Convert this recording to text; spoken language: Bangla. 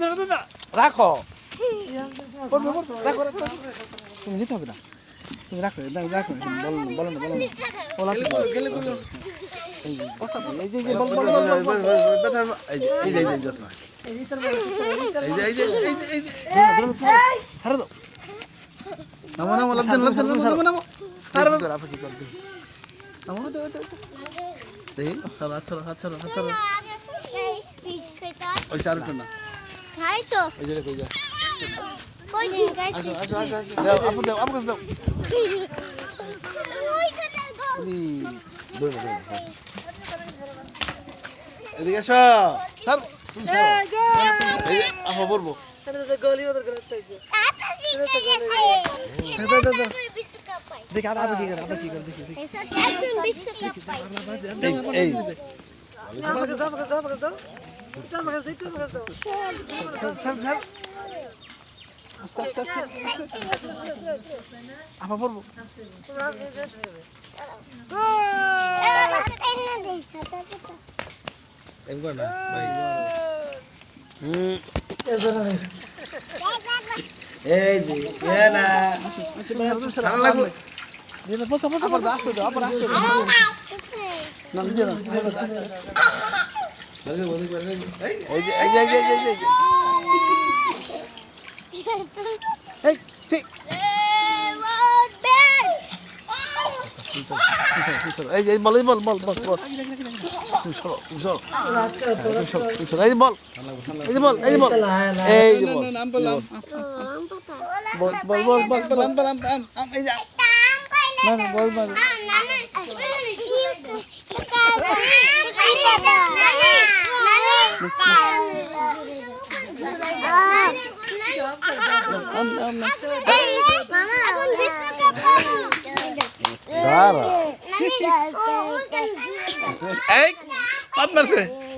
রাখো রাখো রাখো রাখো। তুমি নিতে হবে না তুমি রাখো রাখো বলো না বলো না বলো না বলো গেলে বলো দাও। নামো নামো লাভ নামো নামো নামো ছাড়ো, আচ্ছা আচ্ছা আচ্ছা ওই চারটা না খাইছো এই যে, এই যে। কই দিন খাইছিস আসো, আসো, আসো। দাও, আপু দাও, আপু দাও। ধরো না, ধরো হ্যাঁ। এদিকে তুমি ছাড়ো। এই যে আপা বলব দেখি, আবার আপু কি করে, আপু কি করে, দেখি, দেখি। আস্তে, আস্তে, আস্তে। আপা বলব একবার না ভাই হুম এই যে এ না ভালো লাগল আস্তে দাও, আবার আস্তে দাও। না, দিয়ে দাও, দিয়ে দাও, আস্তে, আস্তে। বল, এই বল, বল, বল, বল। এই বল, এই বল, এই বল। এই বল। বল, বল, বল, বল, বল, বল, এই যে, আম। না, না, বল, বল। Dara. Ek, pat merse.